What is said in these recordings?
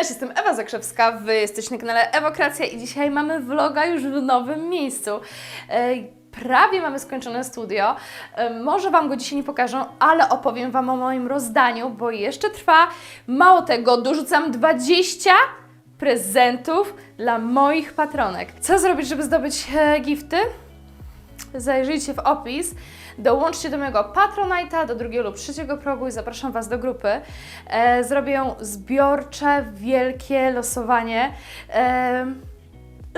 Cześć, jestem Ewa Zakrzewska, Wy jesteście na kanale Ewokracja i dzisiaj mamy vloga już w nowym miejscu. E, Prawie mamy skończone studio. E, Może Wam go dzisiaj nie pokażę, ale opowiem Wam o moim rozdaniu, bo jeszcze trwa. Mało tego, dorzucam 20 prezentów dla moich patronek. Co zrobić, żeby zdobyć e, gifty? Zajrzyjcie w opis, dołączcie do mojego Patronite'a, do drugiego lub trzeciego progu i zapraszam Was do grupy. E, zrobię zbiorcze, wielkie losowanie. E,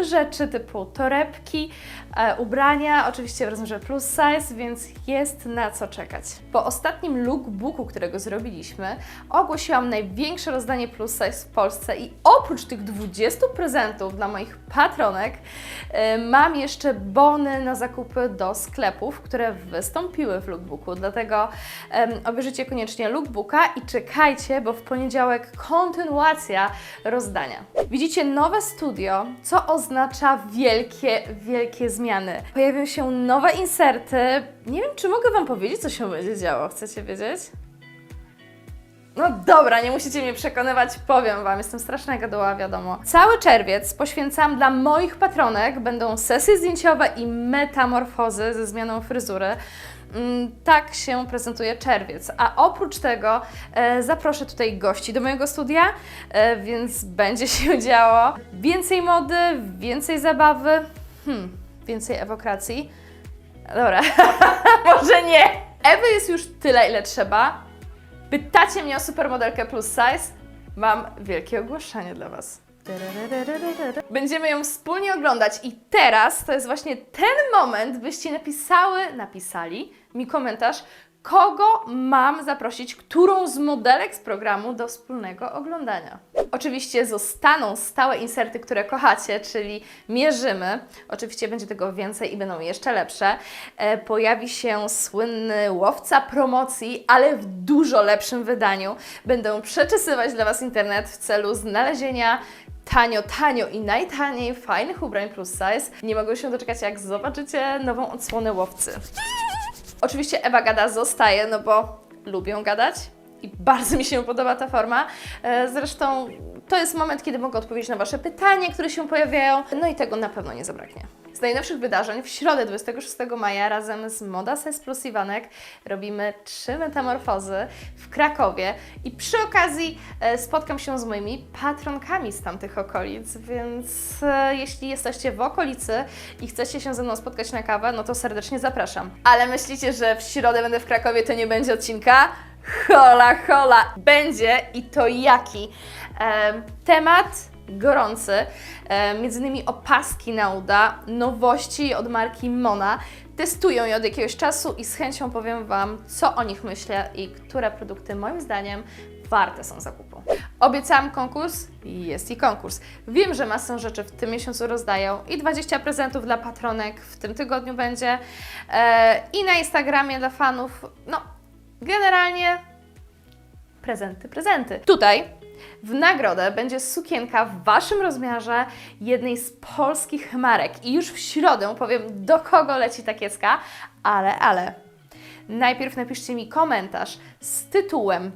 rzeczy typu torebki, e, ubrania, oczywiście w rozmiarze plus size, więc jest na co czekać. Po ostatnim lookbooku, którego zrobiliśmy, ogłosiłam największe rozdanie plus size w Polsce i oprócz tych 20 prezentów dla moich patronek, e, mam jeszcze bony na zakupy do sklepów, które wystąpiły w lookbooku, dlatego obejrzyjcie koniecznie lookbooka i czekajcie, bo w poniedziałek kontynuacja rozdania. Widzicie nowe studio, co oznacza wielkie, wielkie zmiany. Pojawią się nowe inserty. Nie wiem, czy mogę Wam powiedzieć, co się będzie działo. Chcecie wiedzieć? No dobra, nie musicie mnie przekonywać, powiem Wam, jestem straszna gaduła, wiadomo. Cały czerwiec poświęcam dla moich patronek, będą sesje zdjęciowe i metamorfozy ze zmianą fryzury. Mm, Tak się prezentuje czerwiec. A oprócz tego e, zaproszę tutaj gości do mojego studia, e, więc będzie się działo. Więcej mody, więcej zabawy, hmm, więcej ewokracji. Dobra, może nie. Ewy jest już tyle, ile trzeba. Pytacie mnie o supermodelkę plus size? Mam wielkie ogłoszenie dla Was. Będziemy ją wspólnie oglądać i teraz to jest właśnie ten moment, byście napisały, napisali mi komentarz, kogo mam zaprosić, którą z modelek z programu do wspólnego oglądania. Oczywiście zostaną stałe inserty, które kochacie, czyli mierzymy. Oczywiście będzie tego więcej i będą jeszcze lepsze. E, pojawi się słynny łowca promocji, ale w dużo lepszym wydaniu. Będę przeczesywać dla Was internet w celu znalezienia tanio, tanio i najtaniej fajnych ubrań plus size. Nie mogę się doczekać, jak zobaczycie nową odsłonę łowcy. Oczywiście Ewa Gada zostaje, no bo lubię gadać i bardzo mi się podoba ta forma. E, Zresztą to jest moment, kiedy mogę odpowiedzieć na Wasze pytania, które się pojawiają, no i tego na pewno nie zabraknie. Z najnowszych wydarzeń w środę 26 maja razem z Moda Size Plus Iwanek robimy trzy metamorfozy w Krakowie i przy okazji e, spotkam się z moimi patronkami z tamtych okolic, więc e, jeśli jesteście w okolicy i chcecie się ze mną spotkać na kawę, no to serdecznie zapraszam. Ale myślicie, że w środę będę w Krakowie, to nie będzie odcinka? Hola, hola! Będzie i to jaki? Em, temat gorący, e, między innymi opaski na uda, nowości od marki Mona. Testują je od jakiegoś czasu i z chęcią powiem Wam, co o nich myślę i które produkty moim zdaniem warte są zakupu. Obiecałam konkurs? Jest i konkurs. Wiem, że masę rzeczy w tym miesiącu rozdają i 20 prezentów dla patronek w tym tygodniu będzie e, i na Instagramie dla fanów. No, generalnie prezenty, prezenty. Tutaj w nagrodę będzie sukienka w Waszym rozmiarze jednej z polskich marek. I już w środę powiem, do kogo leci ta kiecka, ale, ale. Najpierw napiszcie mi komentarz z tytułem,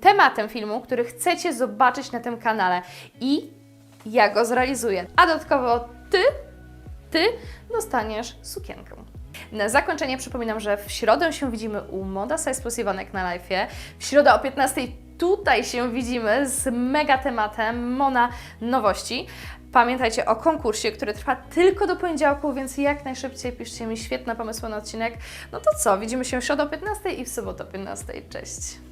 tematem filmu, który chcecie zobaczyć na tym kanale i ja go zrealizuję. A dodatkowo Ty, Ty dostaniesz sukienkę. Na zakończenie przypominam, że w środę się widzimy u Moda Size Plus Iwanek na live'ie. W środę o 15 tutaj się widzimy z mega tematem Mona Nowości. Pamiętajcie o konkursie, który trwa tylko do poniedziałku, więc jak najszybciej piszcie mi świetne pomysły na odcinek. No to co, widzimy się w środę o 15 i w sobotę o 15. Cześć!